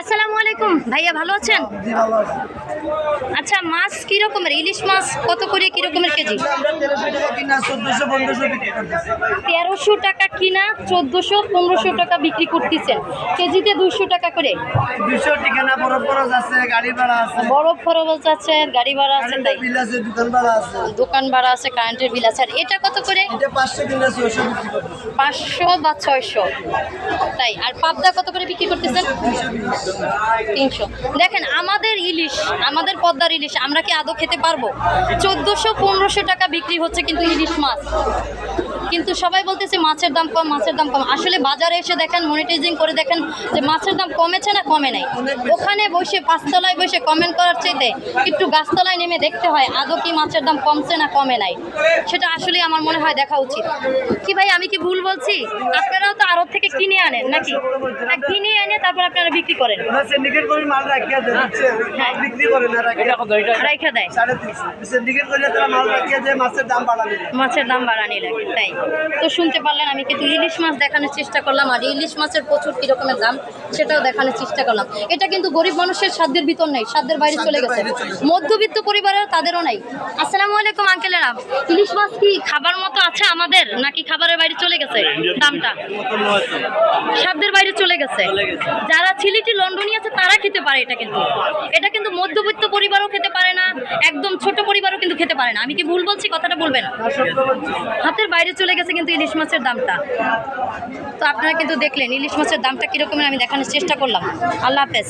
আসসালামু আলাইকুম। ভাইয়া ভালো আছেন? আচ্ছা মাছ কি রকমের ইলিশ মাছ কত করে কি রকমের কেজি তেরোশো টাকা কিনা চোদ্দোশো পনেরোশো টাকা বিক্রি করতেছেন। কেজিতে দুইশো টাকা করে? দুশো বড় খরচ আছে গাড়ি ভাড়া আছে। বরফ খরচ আছে গাড়ি ভাড়া আছে তাই বিল আছে দোকান ভাড়া আছে। কারেন্টের বিল আছে। আর এটা কত করে? পাঁচশো বা ছয়শো? তাই আর পাবদা কত করে বিক্রি করতেছেন? তিনশো। দেখেন আমাদের ইলিশ আমাদের পদ্মার ইলিশ, আমরা কি আদৌ খেতে পারব? চোদ্দোশো পনেরোশো টাকা বিক্রি হচ্ছে কিন্তু ইলিশ মাছ। কিন্তু সবাই বলতেছে মাছের দাম কম, মাছের দাম কম। আসলে বাজারে এসে দেখেন মনিটাইজিং করে দেখেন যে মাছের দাম কমেছে না কমে নাই। ওখানে বসে পাঁচতলায় বসে কমেন্ট করার চাইতে একটু গাছতলায় নেমে দেখতে হয়, আদৌ কি মাছের দাম কমছে না কমে নাই। সেটা আসলে আমার মনে হয় দেখা উচিত। কি ভাই, আমি কি ভুল বলছি? আড়ত থেকে কিনে আনেন নাকি? হ্যাঁ, কিনে এনে তারপর আপনারা বিক্রি করেন। সিন্ডিকেট করে মাল রাখিয়া দেয় বুঝছে? বিক্রি করে না রাখিয়া রাইখা দেয়। সিন্ডিকেট করে তারা মাল রাখিয়া দেয় মাছের দাম বাড়াবে মাছের দাম বাড়ানি লাগে তাই। তো শুনতে পারলেন আমি কিন্তু ইলিশ মাছ দেখানোর চেষ্টা করলাম আর ইলিশ মাছের প্রচুর কীরকমের দাম সেটাও দেখানোর চেষ্টা করলাম। এটা কিন্তু গরিব মানুষের সাধ্যের ভিতর নেই সাধ্যের বাইরে চলে গেছে। মধ্যবিত্ত পরিবারের তাদেরও নাই। আসসালামু আলাইকুম আঙ্কেলেরা। ইলিশ মাছ কি খাবার মতো আছে আমাদের নাকি খাবারের বাইরে চলে গেছে দামটা? সাধ্যের বাইরে চলে গেছে। যারা ছিলিটি লন্ডনী আছে তারা খেতে পারে এটা কিন্তু। এটা কিন্তু মধ্যবিত্ত পরিবারও খেতে পারে না একদম ছোট পরিবারও কিন্তু খেতে পারে না। আমি কি ভুল বলছি? কথাটা বলবেন? হাতের বাইরে চলে গেছে কিন্তু ইলিশ মাছের দামটা। তো আপনারা কিন্তু দেখলেন ইলিশ মাছের দামটা কীরকমের আমি দেখানোর চেষ্টা করলাম। আল্লাহ হাফেজ।